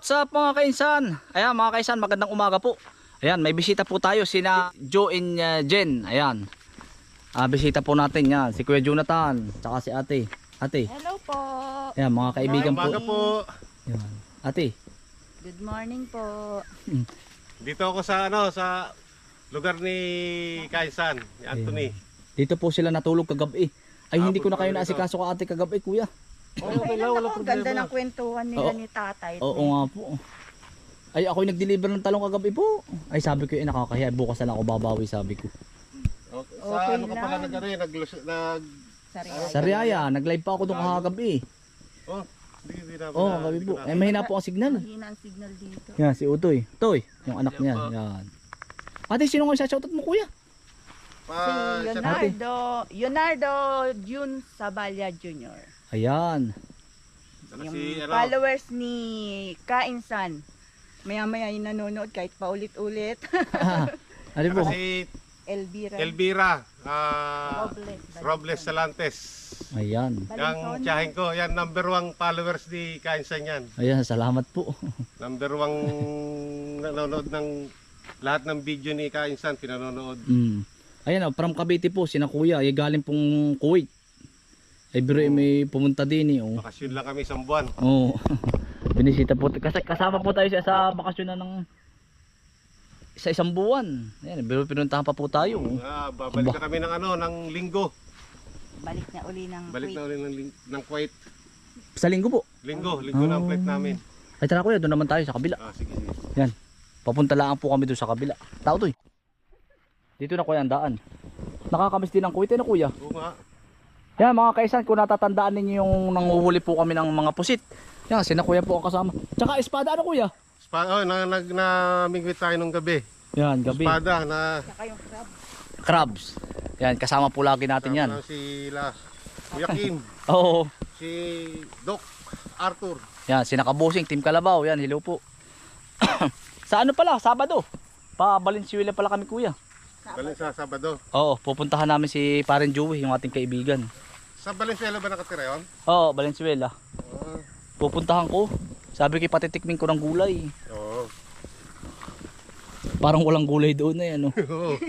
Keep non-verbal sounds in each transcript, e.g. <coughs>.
What's up mga kainsan? Ayan mga kainsan, magandang umaga po. Ayan, may bisita po tayo sina Joe and uh, Jen. Ayan. Ah, bisita po natin yan, si Kuya Jonathan, tsaka si Ate. Ate. Hello po. Ayan, mga kaibigan po. Umaga po. Ayan. Ate. Good morning po. Dito ako sa ano sa lugar ni Kaisan, ni Anthony. Dito po sila natulog kagabi. Ay, Ah, hindi ko na kayo naasikaso ka ate kagabi, kuya. Okay lang, wala ganda ng kwentuhan nila Oo. ni tatay. Oo nga po. Ay, ako nag-deliver ng talong kagabi po. Ay, sabi ko, eh, nakakahiya. Bukas na lang ako babawi, sabi ko. Okay. Sa Okay ano ka pala lang. nag ano, nag nag Sariwa. Sa Riaya, nag-live pa ako doon kakagabi. Oh, hindi hindi na. Oo, oh, kagabi po. Eh, mahina po ang signal. Mahina ang signal dito. Yan, si Utoy. Toy, yung anak niya. Yan. Ate, sino nga shoutout mo, kuya? Si Pa, siya- Leonardo, Leonardo Jun Saballa Jr. Ayan. Yung si followers ni Kainsan. Maya-maya yung nanonood kahit paulit-ulit. <laughs> ano po? si Elvira. Elvira ah, Robles. Robles Salantes. Ayan. Yang Valenzuela. tiyahin ko, yan number one followers ni Kaisan yan. Ayan, salamat po. <laughs> Number one nanonood ng lahat ng video ni Kaisan, pinanonood. Mm. Ayan, oh, from Cavite po, sina kuya. Ay, galing pong Kuwait. Ay, biro eh, may pumunta din eh. Oh. Bakasyon lang kami isang buwan. Oo. <laughs> Binisita po. Kasi kasama po tayo sa, sa bakasyon na ng sa isang buwan. Ayan, biro pinuntahan pa po tayo. oh. Ah, babalik na kami ng ano, ng linggo. Balik na uli ng Balik na Kuwait. ulit ng, ling- ng Kuwait. Sa linggo po. Linggo, linggo na ang flight Ah. namin. Ay, tara kuya, doon naman tayo sa kabila. Ah, sige, sige. Papunta lang po kami doon sa kabila. Tao to eh. Dito na kuya ang daan. Nakakamiss din ang kuwit eh na kuya. Oo nga. Yan mga kaisan, kung natatandaan ninyo yung nanguhuli po kami ng mga pusit. Yan, sina kuya po ang kasama. Tsaka espada ano kuya? Spa, oh, na, nag, namingwit tayo nung gabi. Yan, gabi. Espada na Saka yung crab. Crabs. Yan, kasama po lagi natin yan. kasama sila Kuya Kim, <laughs> Oo. si Doc Arthur. Yan, sina Kabusing, Team Kalabaw. Yan, hello po. <coughs> sa ano pala, Sabado. Pa Valenzuela pala kami kuya. Balik sa Sabado. Oo, pupuntahan namin si Paren Joey, yung ating kaibigan. Sa Valenzuela ba nakatira yun? Oo, Valenzuela. Oo. Pupuntahan ko. Sabi ko patitikmin ko ng gulay. Oo. Parang walang gulay doon na yan. No? Oo.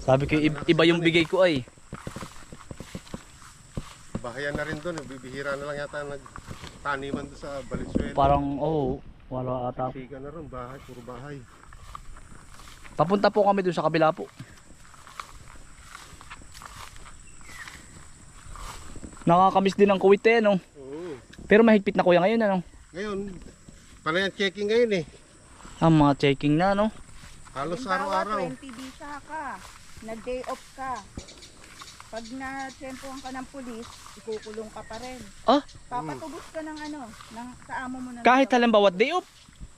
Sabi ko iba yung bigay ko ay. Bahayan na rin doon. Bibihira na lang yata nagtaniman doon sa Valenzuela. Parang oh, wala ata. Siga na rin, bahay, puro bahay. Papunta po kami doon sa kabila po. Nakakamiss din ang Kuwait eh, no? Oo. Pero mahigpit na kuya ngayon, ano? Ngayon, pala yung checking ngayon eh. Ang mga checking na, no? Halos Halimbawa, araw-araw. 20 visa ka. Nag-day off ka. Pag na-tempohan ka ng pulis, ikukulong ka pa rin. Ah? Papatubos ka ng ano, ng, sa amo mo ng Kahit halimbawa day off,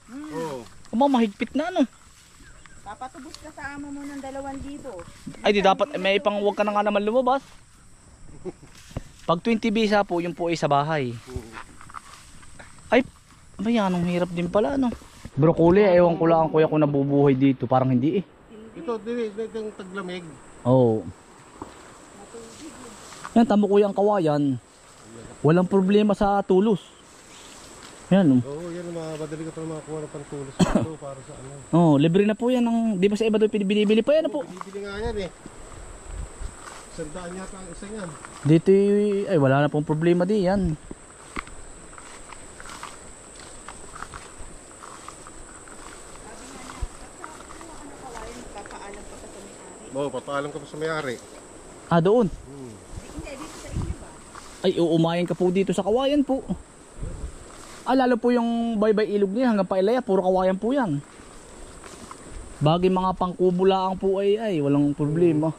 Hmm, Oo. amo mahigpit na, ano? papatubos ka sa amo mo ng 2,000. Ay, di dapat, may pang huwag ka na nga naman lumabas. Pag 20 visa po, yung po ay sa bahay. Oo. Abay, anong hirap din pala, no? Broccoli, ewan ko lang kuya kung nabubuhay dito. Parang hindi eh. Ito, dili, yung taglamig. Oo. Yan, tamo kuya ang kawayan. Walang problema sa tulos. Yan, oh. Oo, yan, mga madali ka pa makakuha ng pantulos <coughs> para sa ano. Oh, libre na po yan. Ng, di ba sa iba doon binibili pa yan, ano po? Bibili nga yan eh. Sandaan yata ang isa. Dito, ay wala na pong problema di yan. Oo, papaalam ka pa sa may-ari. Ah, doon. Hmm. Ay, uumayan ka po dito sa kawayan po. Ah, lalo po yung baybay ilog niya hanggang pailaya, puro kawayan po yan. Bagay mga pangkubulaang po ay, ay, walang problema.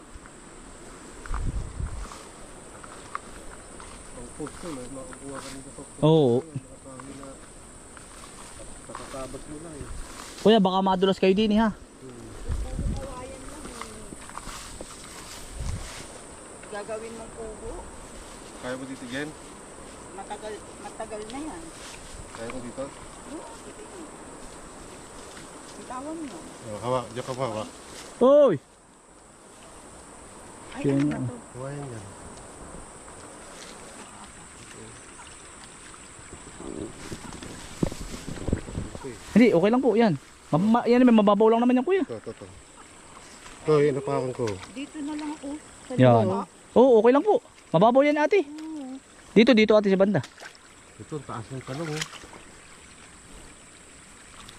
Ang posto, may makakuha ka rin sa posto. Oo. Nakatawi na nakatabat mo na eh. Kuya, baka madulas kayo din eh, ha? Gagawin mong kubo. Kaya mo dito, Jen? Matagal, matagal na yan. Kaya mo dito? Bitawan mo. Oh, hawa, diyan ka pa, hawa. Hoy! Ay, Yan ano na. to? Hawa yan eh. Hindi, okay lang po yan. Ma ma- yan naman, mababaw lang naman yan kuya. Ito, ito, ito. Ito, yun napakan ko. Dito na lang ako. Sa Yan. Oo, okay lang po. Mababaw yan ate. Oo. Dito, dito ate sa banda. Ito, ang taas ng talong oh.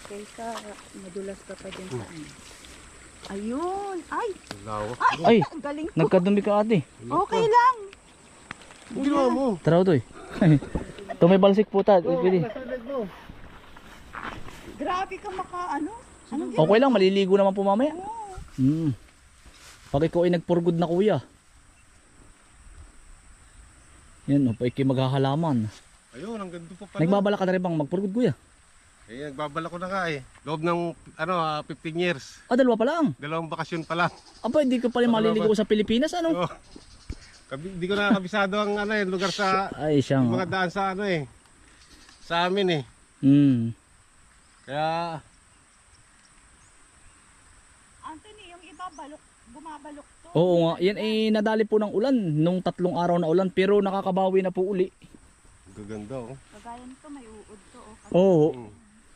Kaysa madulas ka pa dyan sa ano. Ayun. Ay, Ang. Ay, ang galing ko. nagkadumi ka ate. Okay lang. Ang ginawa mo. Tara to eh. <laughs> Ito may balsik po ta. Pwede. Grabe ka maka ano. Anong Okay lang, maliligo naman po mamaya. ginawa? Hmm. Pag ikaw ay nagpurgod na kuya. Yan, o, pa ikay maghahalaman. Ayun, ang ganda pa pala. Nagbabala ka na rin bang magpurgod kuya? Eh, nagbabala ko na nga eh. Loob ng, ano, ah, 15 years. Ah, dalawa pa lang. Dalawang bakasyon pa lang. Aba, hindi ka pala maliligo sa Pilipinas, ano? Oh. Kabi, di ko na kabisado ang ano, eh, lugar sa, Ay, siya yung nga. mga daan sa ano eh. Sa amin eh. Hmm. Kaya, Anthony, yung iba balok, bumabalok to. Oo nga, yan ay nadali po ng ulan nung tatlong araw na ulan pero nakakabawi na po uli. gaganda oh. Kagaya nito, may uod to. Oh. Kasi Oo. Mm.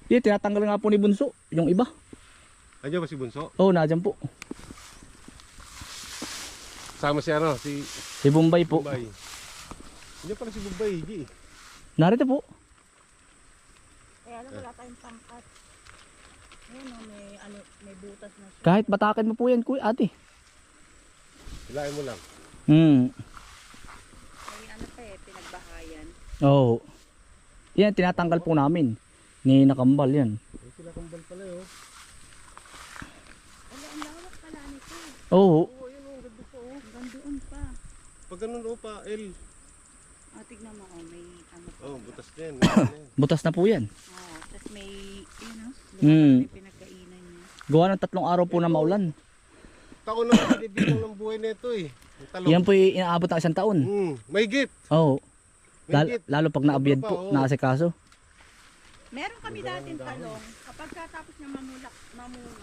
Yan, tinatanggal nga po ni Bunso, yung iba. Nandiyan ba si Bunso? Oo, nadyan po. Sama si ano, si Si Bombay po. Bombay. Nandiyan pala si Bombay, G. Narito po. Kaya lang wala tayong pangkat. Ayun oh, may, ano, may butas na siya. Kahit batakin mo po yan, kuya, ate. Hilahin mo lang. Hmm. May ano pa eh, pinagbahayan. Oo. Yan, tinatanggal po namin. Ni nakambal yan. Ay, sila kambal pala eh, oh. Wala, ang lawak pala nito. Oo. Oo, ayun oh, ganda pa oh. Hanggang doon pa. Pag ganun oh pa, L. O, tignan mo, oh, may ano pa. Oh, butas na yan. <coughs> butas na po yan. Oh, tapos may, oh, Hmm. may pinagkainan niya. Gawa ng tatlong araw po na maulan. Taon na kalibilang ng buhay na ito eh. Talong. Yan po yung inaabot ng isang taon. Hmm, may git. Oo. May Lalo, git. lalo pag naabiyad po, Oo. naasikaso. Meron kami dating talong, kapag katapos niya mamulak, mamunga,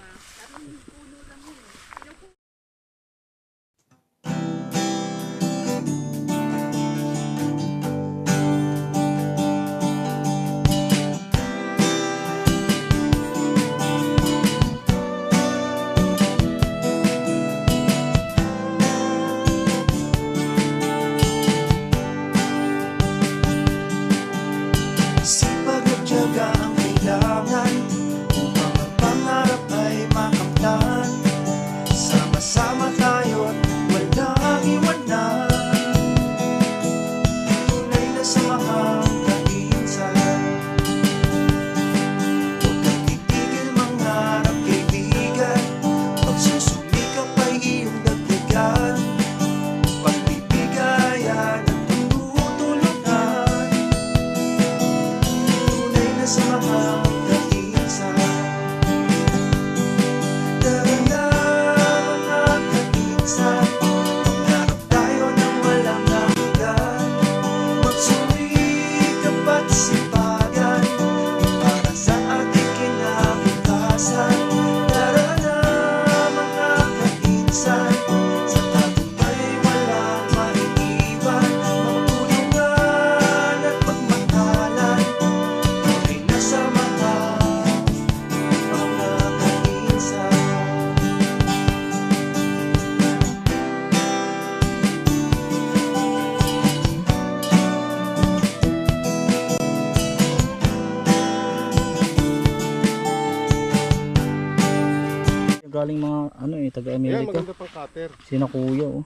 cutter. Sina kuya oh.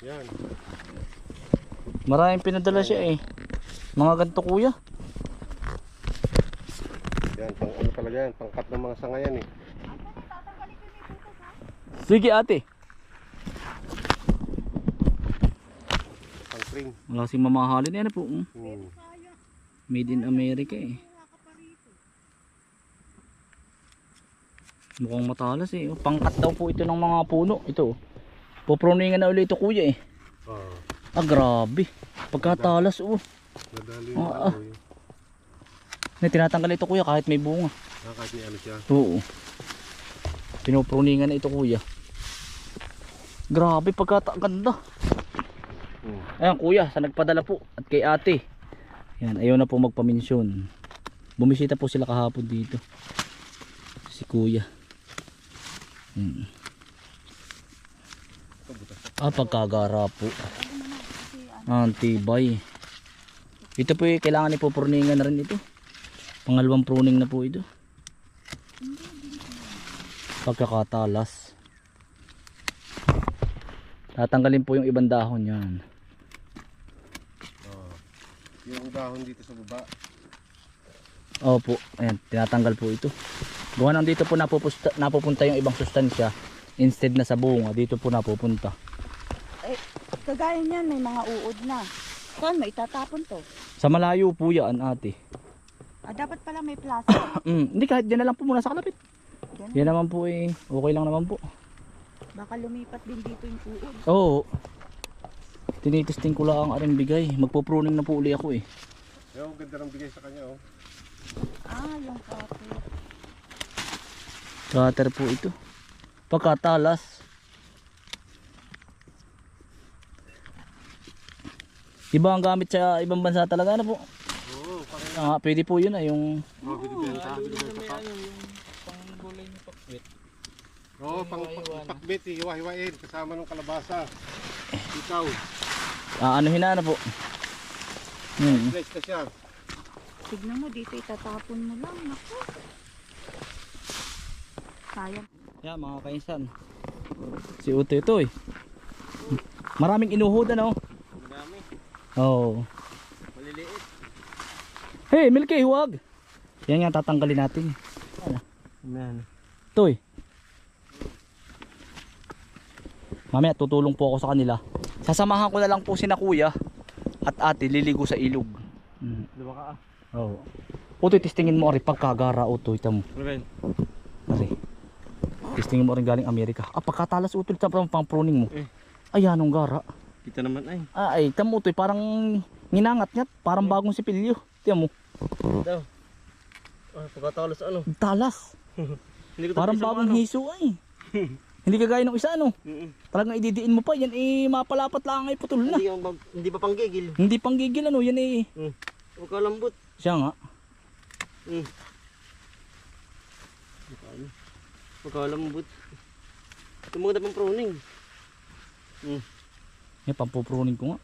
Yan. Maraming pinadala siya eh. Mga ganito kuya. Yan, pang ano talaga yan. Pangkat ng mga sanga yan eh. Sige ate. Pang string. Wala kasing mamahalin. Ano po? mm. Hmm. Made in America eh. Mukhang matalas eh. Pangkat daw po ito ng mga puno. Ito. oh. Puproningan na ulit ito kuya eh. Oh, Ah grabe. Pagkatalas oh. nadali Oo, yung ah. ano eh. Na tinatanggal ito kuya kahit may bunga. Ah, kahit may ano siya. Oo. Pinupruningan na ito kuya. Grabe pagkataganda. Hmm. Ayan kuya, sa nagpadala po at kay ate. Yan, ayaw na po magpaminsyon. Bumisita po sila kahapon dito. Si kuya. Hmm. Ah, pagkagara po. Antibay. Ito po yung kailangan ipupruningan na rin ito. Pangalawang pruning na po ito. Pagkakatalas. Tatanggalin po yung ibang dahon yan. Oh. Yung dahon dito sa baba. Opo, ayan, tinatanggal po ito. Gawa nang dito po napupusta, napupunta yung ibang sustansya. Instead na sa bunga, dito po napupunta. Eh, kagaya niyan, may mga uod na. Saan may itatapon to? Sa malayo po yan, ate. Ah, dapat pala may plastic. <coughs> Mm, hindi kahit dyan na lang po muna sa kalapit. Yan. Yan naman po eh, okay lang naman po. Baka lumipat din dito yung uod. Oo. Tinitesting ko lang ang aring bigay. Magpo-pruning na po uli ako eh. Yung ganda ng bigay sa kanya oh. Ah, yung kape. Cutter po ito. Pagkatalas. Iba ang gamit sa ibang bansa talaga na po. Oo, parang Ah, pwede po yun ah, yung oh, binibenta. binibenta pa. Oo, pang pang- pakbit, hiwa-hiwain kasama ng kalabasa. Ikaw, ah, ano hinana po. Hmm. slice ka siya. Tignan mo, dito itatapon mo lang. Naku. Sayang. Yan mga kainsan. Si Uto ito eh. Maraming inuhod ano. Madami, Oo. maliliit. Hey, Milky, huwag. Yan nga tatanggalin natin. Amen. Toy. Mamaya tutulong po ako sa kanila. Sasamahan ko na lang po si na kuya at ate liligo sa ilog. Mm. Diba ka ah? Oo. Utoy, testingin mo rin pagkagara utoy tamo. Ruben. Ari. Testingin mo rin galing Amerika. Ah, pagkatalas utoy sa pang pruning mo. Eh. Ay, anong gara? Kita naman ay. Ah, ay, tamo utoy, parang nginangat niya, parang bagong sipilyo. Tiyan mo, Daw. Ah, pagkatalas ano? talas. <laughs> Hindi ko Parang bagong hiso ay. <laughs> Hindi kagaya ng isa ano. Talagang ididiin mo pa, yan eh mapalapat lang ay putol na. Hindi, yung, hindi pa panggigil. Hindi pang gigil ano, yan eh. Huwag ka lambot. Siya nga. Mm. Huwag ka lambot. Ito mga pang pruning. Yan, pampupruning ko nga.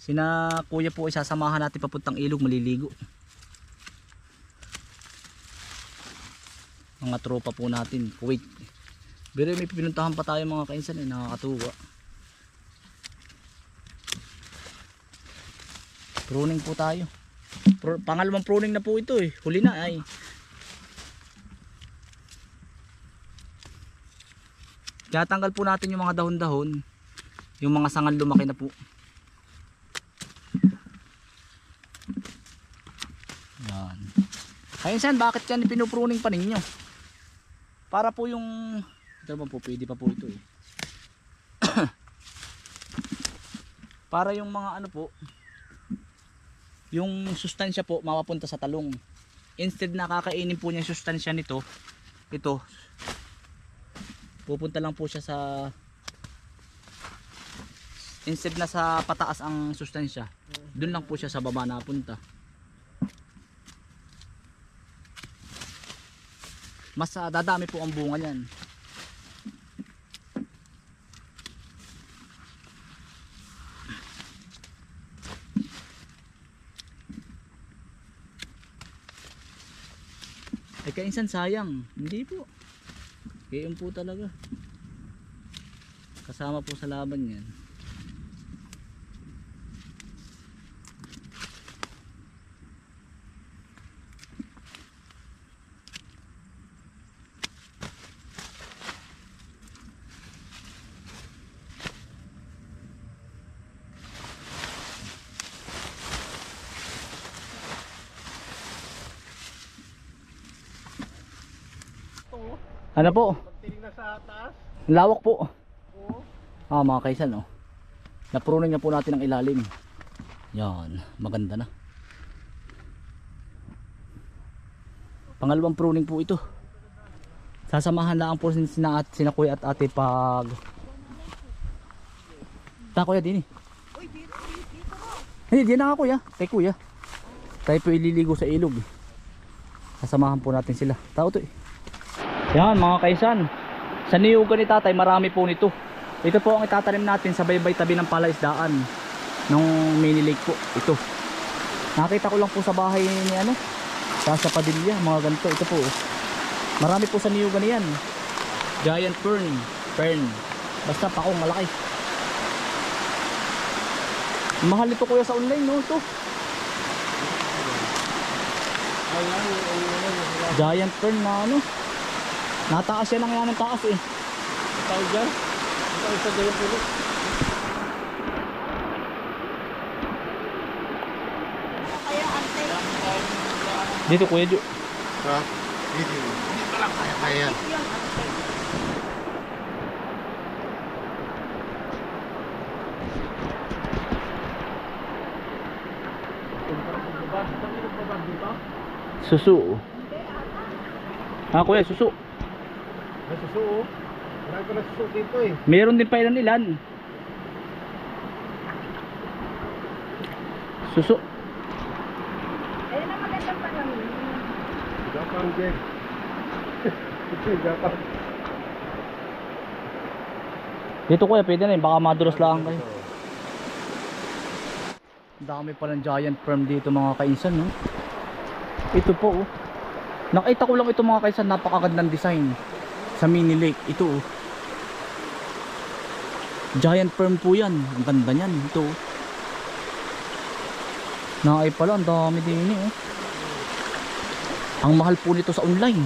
Sina kuya po ay sasamahan natin papuntang ilog maliligo. Mga tropa po natin, Kuwait. Pero may pinuntahan pa tayo mga kainsan eh, nakakatuwa. Pruning po tayo. Pro, pangalawang pruning na po ito eh. Huli na ay. Tatanggal po natin yung mga dahon-dahon. Yung mga sangal lumaki na po. Yan. Kainsan, bakit yan pinupruning pa ninyo? Para po yung... Ito naman po, pwede pa po ito eh. <coughs> Para yung mga ano po, yung sustansya po mapapunta sa talong. Instead na kakainin po niya yung sustansya nito, ito, pupunta lang po siya sa instead na sa pataas ang sustansya doon lang po siya sa baba napunta mas ah, dadami po ang bunga niyan. Ay kainsan sayang. Hindi po Gayon po talaga. Kasama po sa laban yan. Ano po? Tinignan sa taas. Lawak po. Ah, mga kaisan, oh. Napruning na po natin ang ilalim. Yan, maganda na. Pangalawang pruning po ito. Sasamahan lang po sin sina, at, sina kuya at ate pag Ta kuya din eh. Uy, dito, dito. Hindi, di na nga kuya. Kay kuya. Tayo po ililigo sa ilog. Kasamahan po natin sila. Tao to eh. Yan mga kaisan. Sa niyugan ni tatay marami po nito. Ito po ang itatanim natin sa baybay tabi ng palaisdaan. Nung mini lake po. Ito. Nakita ko lang po sa bahay ni ano. Sa Padilla. Mga ganito. Ito po. Marami po sa niyugan niyan. Giant fern. Fern. Basta pakong malaki. Mahal ito kuya sa online no ito. Giant fern na ano. Nataas yan ang yan ng taas eh. Tawag dyan? Tawag sa Jaya Pulo. Kaya ante. Dito kuya Jo. Ha? Dito. Dito lang kaya kaya yan. Susu. Ah kuya susu. Suso oh. Marami ko na suso dito eh. Meron din pa ilan ilan. Susu. Ayun ang magandang panahon. Gapang Jek. Gapang. Dito kuya pwede na yun. Baka madulas lang kayo. Ang dami pa ng giant firm dito mga kainsan no. Ito po oh. Nakita ko lang ito mga kainsan. Napakagandang design. Sa mini lake. Ito oh. Giant firm po yan. Ang ganda niyan. Ito oh. Naay pala. Ang dami din eh oh. Ang mahal po nito sa online.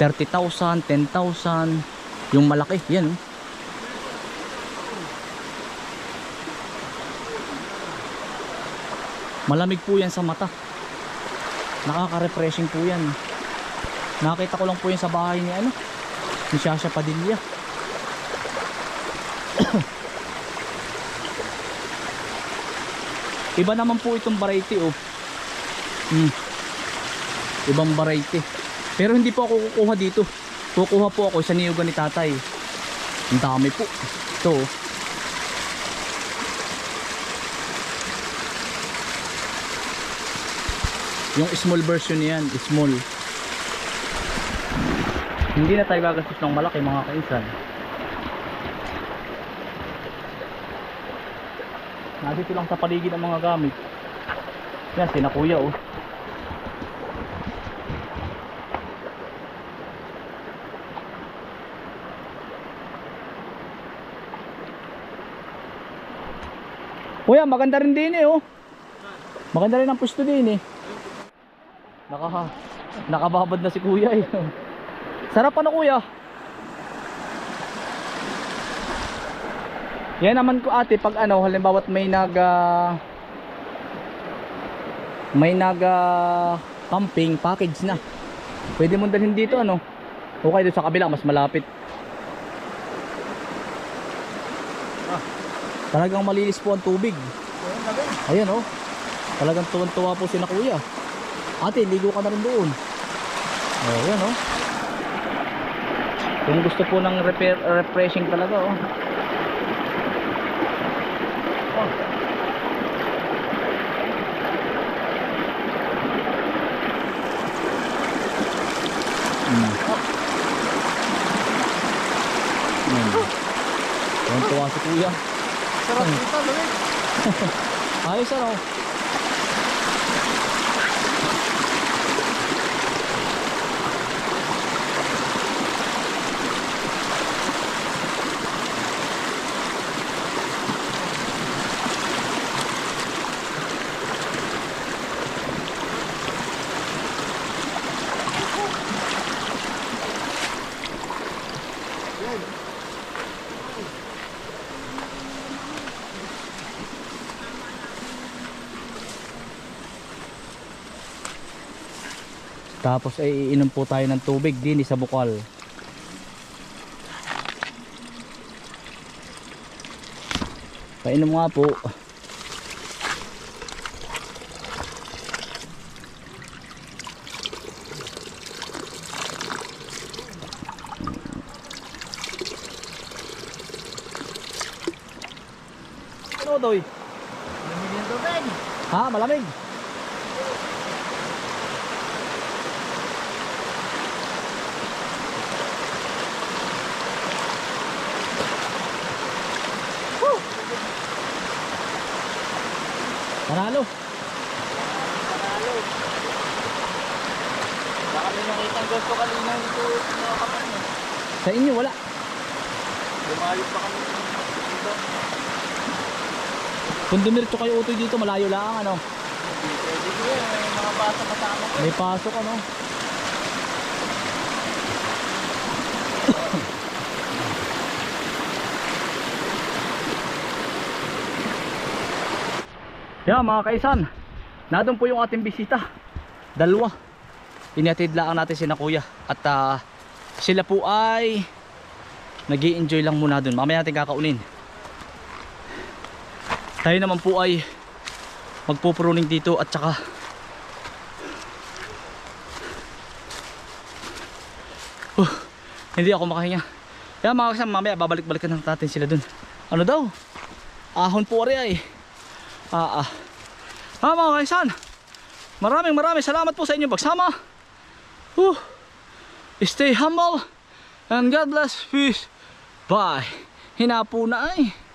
30,000, 10,000. Yung malaki. Yan oh. Malamig po yan sa mata. Nakaka-refreshing po yan. Nakita ko lang po yan sa bahay ni ano, ni Shasha Padilla. <coughs> Iba naman po itong variety oh. Hmm. Ibang variety. Pero hindi po ako kukuha dito. Kukuha po ako sa niyugan ni tatay. Ang dami po. Ito oh. Yung small version niyan, small. Hindi na tayo gagastos ng malaki mga kainsan. Nandito lang sa paligid ang mga gamit. Yan, sina kuya oh. Kuya, maganda rin din eh oh. Maganda rin ang pwesto din eh. Naka, nakababad na si kuya eh. <laughs> Sarap ano kuya? Yan naman ko ate pag ano halimbawa may nag ah, may nag ah, camping package na. Pwede mo dalhin dito ano. Okay doon sa kabila mas malapit. Talagang malinis po ang tubig. Ayan oh. Talagang tuwan-tuwa po si na kuya. Ate, ligo ka na rin doon. Oh, yan oh. Kung gusto po ng repair, refreshing talaga oh. Oh. Mm. Mm. Tuwan-tuwa si kuya. Sarap dito, lamig. <laughs> Ayos ano? Tapos ay iinom po tayo ng tubig din sa bukal. Painom nga po. Ano doy? Malamig yung tubig. Ha, malamig. Panalo. Baka may nakita ang gusto kanina dito. Nakakapan Sa inyo wala. Lumayos pa kami dito. Kung dumiretso kayo utoy dito, malayo lang ano. Pwede ko yan. May mga bata kasama ko. May pasok ano. Yan mga kaisan, nadun po yung ating bisita. Dalawa. Inatid lang natin si na kuya. At ah, sila po ay nag enjoy lang muna dun. Mamaya natin kakaunin. Tayo naman po ay magpupruning dito at saka Uh, hindi ako makahinga. Kaya mga kasama, mamaya babalik-balikan natin sila dun. Ano daw? Ahon po ari ay. Ah, ah. Ah, mga kaisan. Maraming maraming salamat po sa inyong pagsama. Uh, stay humble and God bless. Peace. Bye. Hinapo na ay.